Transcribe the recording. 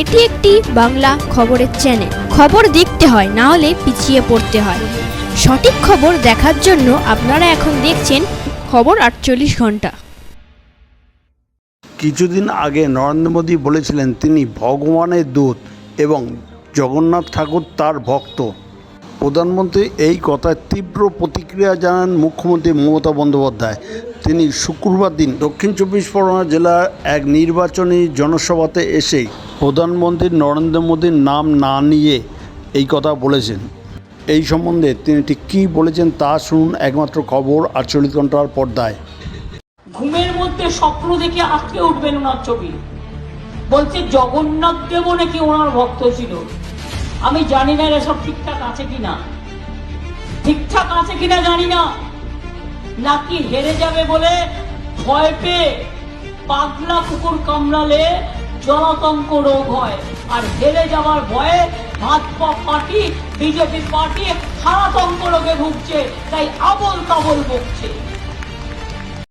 এটি একটি বাংলা খবরের চ্যানেল খবর দেখতে হয়, না হলে পিছিয়ে পড়তে হয়। সঠিক খবর দেখার জন্য আপনারা এখন দেখছেন খবর আটচল্লিশ ঘণ্টা। কিছুদিন আগে নরেন্দ্র মোদী বলেছিলেন তিনি ভগবানের দূত এবং জগন্নাথ ঠাকুর তার ভক্ত। প্রধানমন্ত্রী এই কথায় তীব্র প্রতিক্রিয়া জানান মুখ্যমন্ত্রী মমতা বন্দ্যোপাধ্যায়। তিনি শুক্রবার দিন দক্ষিণ চব্বিশ পরগনা জেলার এক নির্বাচনী জনসভাতে এসেই প্রধানমন্ত্রী নরেন্দ্র মোদীর নাম না নিয়ে এই কথা বলেছেন। এই সম্বন্ধে তিনি ঠিক কী বলেছেন তা শুনুন একমাত্র খবর আটচল্লিশ ঘণ্টার পর্দায়। ঘুমের মধ্যে স্বপ্ন দেখে আটকে উঠবেন ওনার ছবি। বলছে, জগন্নাথ দেব নাকি ওনার ভক্ত ছিল। আমি জানি না এসব ঠিকঠাক আছে কিনা। ঠিকঠাক আছে কিনা জানি না। নাকি হেরে যাবে বলে ভয় পেয়ে পাগলা কুকুর কামড়ালে জলাতঙ্ক রোগ হয় আর হেরে যাওয়ার ভয়ে ভাজপা পার্টি, বিজেপি পার্টি হারাতঙ্ক রোগে ভুগছে, তাই আবল তাবল বকছে